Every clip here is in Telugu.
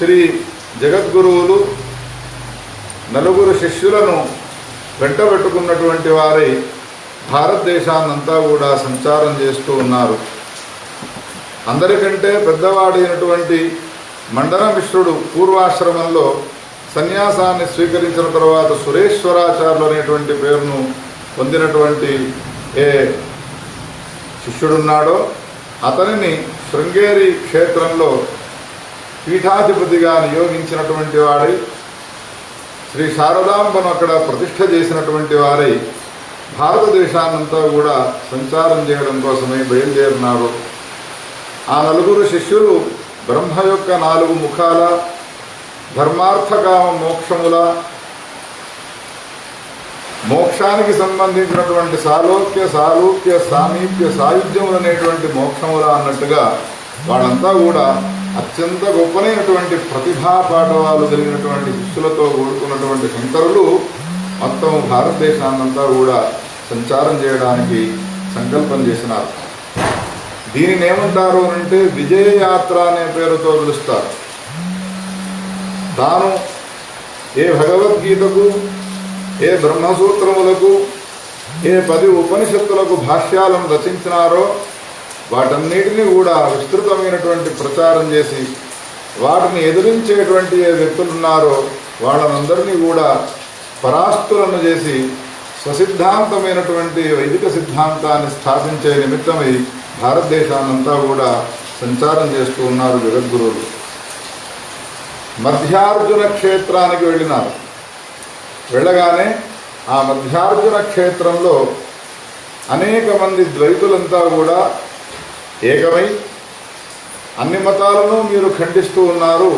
శ్రీ జగద్గురువులు నలుగురు శిష్యులను వెంటబెట్టుకున్నటువంటి వారై భారతదేశాన్నంతా కూడా సంచారం చేస్తూ ఉన్నారు. అందరికంటే పెద్దవాడైనటువంటి మండల మిశ్రుడు పూర్వాశ్రమంలో సన్యాసాన్ని స్వీకరించిన తర్వాత సురేశ్వరాచార్యులు అనేటువంటి పేరును పొందినటువంటి ఏ శిష్యుడున్నాడో అతనిని శృంగేరి క్షేత్రంలో పీఠాధిపతిగా నియోగించినటువంటి వాడై శ్రీ శారదాంబను అక్కడ ప్రతిష్ట చేసినటువంటి వారై భారతదేశాన్నంతా కూడా సంచారం చేయడం కోసమే బయలుదేరినారు. ఆ నలుగురు శిష్యులు బ్రహ్మ యొక్క నాలుగు ముఖాల ధర్మార్థకామ మోక్షముల మోక్షానికి సంబంధించినటువంటి సాలోక్య సారూప్య సామీప్య సాయుధ్యములు అనేటువంటి మోక్షముల అన్నట్టుగా వాళ్ళంతా కూడా అత్యంత గొప్పనైనటువంటి ప్రతిభా పాఠవాలు కలిగినటువంటి శిష్యులతో కూడుకున్నటువంటి శంకరులు మొత్తం భారతదేశాన్నంతా కూడా సంచారం చేయడానికి సంకల్పం చేసినారు. దీనిని ఏమంటారు అంటే విజయయాత్ర అనే పేరుతో పిలుస్తారు. తాను ఏ భగవద్గీతకు ఏ బ్రహ్మసూత్రములకు ఏ పది ఉపనిషత్తులకు భాష్యాలను రచించినారో వాటన్నిటినీ కూడా విస్తృతమైనటువంటి ప్రచారం చేసి వాటిని ఎదిరించేటువంటి ఏ వ్యక్తులు ఉన్నారో వాళ్ళనందరినీ కూడా పరాస్తులను చేసి స్వసిద్ధాంతమైనటువంటి వైదిక సిద్ధాంతాన్ని స్థాపించే నిమిత్తమై భారతదేశాన్నంతా కూడా సంచారం చేస్తూ ఉన్నారు జగద్గురువులు. మధ్యార్జున క్షేత్రానికి వెళ్ళినారు. వెళ్ళగానే ఆ మధ్యార్జున క్షేత్రంలో అనేక మంది ద్వైతులంతా కూడా ఏకమై అన్ని మతాలను మీరు ఖండిస్తూ ఉన్నారు.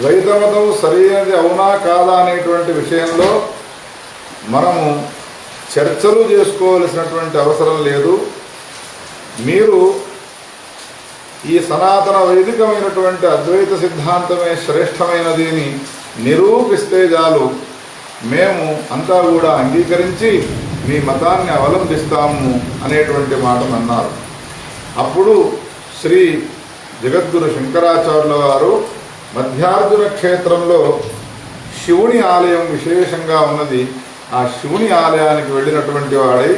ద్వైత మతం సరైనది అవునా కాదా అనేటువంటి విషయంలో మనము చర్చలు చేసుకోవలసినటువంటి అవసరం లేదు. మీరు ఈ సనాతన వైదికమైనటువంటి అద్వైత సిద్ధాంతమే శ్రేష్టమైనది అని నిరూపిస్తే చాలు. మేము అంతా కూడా అంగీకరించి మీ మతాన్ని అవలంబిస్తాము అనేటువంటి మాటను అన్నారు. అప్పుడు శ్రీ జగద్గురు శంకరాచార్యుల వారు మధ్యార్జున క్షేత్రంలో శివుని ఆలయం విశేషంగా ఉన్నది. ఆ శివుని ఆలయానికి వెళ్ళినటువంటి వాడై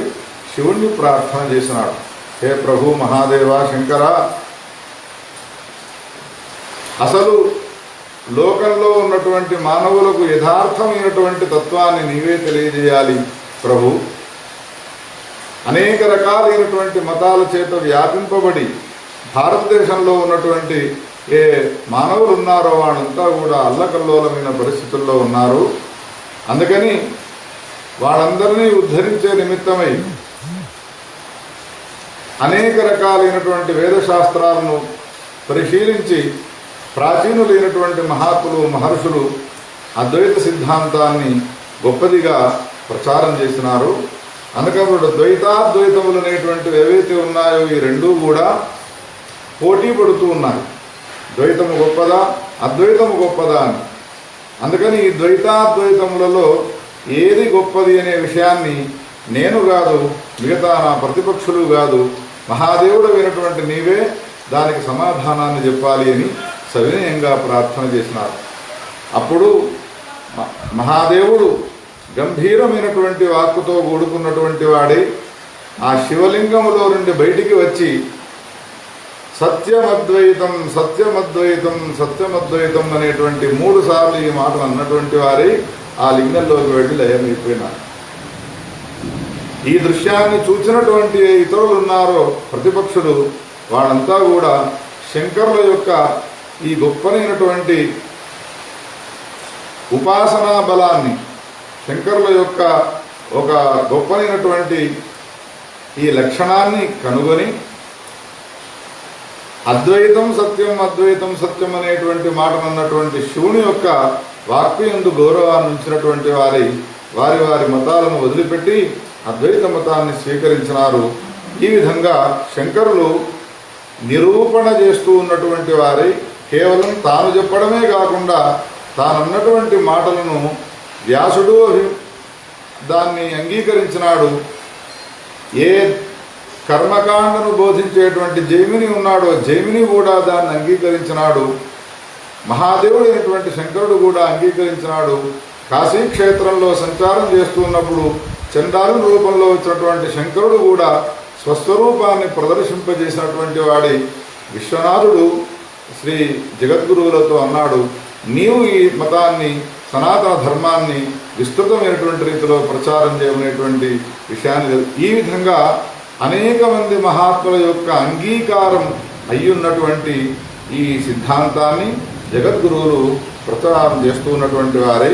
శివుణ్ణి ప్రార్థన చేసినాడు. హే ప్రభు మహాదేవ శంకర! అసలు లోకంలో ఉన్నటువంటి మానవులకు యథార్థమైనటువంటి తత్వాన్ని నీవే తెలియజేయాలి ప్రభు. అనేక రకాలైనటువంటి మతాల చేత వ్యాపింపబడి భారతదేశంలో ఉన్నటువంటి ఏ మానవులు ఉన్నారో వాళ్ళంతా కూడా అల్లకల్లోలమైన పరిస్థితుల్లో ఉన్నారు. అందుకని వాళ్ళందరినీ ఉద్ధరించే నిమిత్తమై అనేక రకాలైనటువంటి వేదశాస్త్రాలను పరిశీలించి ప్రాచీనులైనటువంటి మహాత్ములు మహర్షులు అద్వైత సిద్ధాంతాన్ని గొప్పదిగా ప్రచారం చేసినారు. అందుకని ద్వైతాద్వైతములు అనేటువంటివి ఏవైతే ఉన్నాయో ఈ రెండూ కూడా పోటీ పడుతూ ఉన్నాయి. ద్వైతము గొప్పదా? అద్వైతము గొప్పదా అని. అందుకని ఈ ద్వైతాద్వైతములలో ఏది గొప్పది అనే విషయాన్ని నేను కాదు మిగతా నా ప్రతిపక్షులు కాదు మహాదేవుడు అయినటువంటి నీవే దానికి సమాధానాన్ని చెప్పాలి అని సవినయంగా ప్రార్థన చేసినారు. అప్పుడు మహాదేవుడు గంభీరమైనటువంటి వాక్కుతో కూడుకున్నటువంటి వాడే ఆ శివలింగములో నుండి బయటికి వచ్చి సత్యమద్వైతం సత్యమద్వైతం సత్యమద్వైతం అనేటువంటి మూడు సార్లు ఈ మాటలు అన్నటువంటి వారే ఆ లింగంలోకి వెళ్ళి లయమైపోయినారు. ఈ దృశ్యాన్ని చూసినటువంటి ఇతరులు ఉన్నారో ప్రతిపక్షులు వాళ్ళంతా కూడా శంకరుల యొక్క ఈ గొప్పనైనటువంటి ఉపాసనా బలాన్ని శంకరుల యొక్క ఒక గొప్పనైనటువంటి ఈ లక్షణాన్ని కనుగొని అద్వైతం సత్యం అద్వైతం సత్యం అనేటువంటి మాటను అన్నటువంటి శివుని యొక్క వాక్కు ఎందు గౌరవాన్ని ఉంచినటువంటి వారి వారి వారి మతాలను వదిలిపెట్టి అద్వైత మతాన్ని స్వీకరించినారు. ఈ విధంగా శంకరులు నిరూపణ చేస్తూ ఉన్నటువంటి వారి కేవలం తాను చెప్పడమే కాకుండా తానన్నటువంటి మాటలను వ్యాసుడు అభి దాన్ని అంగీకరించినాడు. ఏ కర్మకాండను బోధించేటువంటి జైమిని ఉన్నాడో జైమిని కూడా దాన్ని అంగీకరించినాడు. మహాదేవుడైనటువంటి శంకరుడు కూడా అంగీకరించినాడు. కాశీ క్షేత్రంలో సంచారం చేస్తున్నప్పుడు చండాలు రూపంలో వచ్చినటువంటి శంకరుడు కూడా స్వస్వరూపాన్ని ప్రదర్శింపజేసినటువంటి వాడి విశ్వనాథుడు శ్రీ జగద్గురువులతో అన్నాడు నీవు ఈ మతాన్ని సనాతన ధర్మాన్ని విస్తృతమైనటువంటి రీతిలో ప్రచారం చేయమనేటువంటి విషయాన్ని తెలు- ఈ విధంగా అనేక మంది మహాత్ముల యొక్క అంగీకారం అయ్యున్నటువంటి ఈ సిద్ధాంతాన్ని జగద్గురువులు ప్రచారం చేస్తూ ఉన్నటువంటి వారై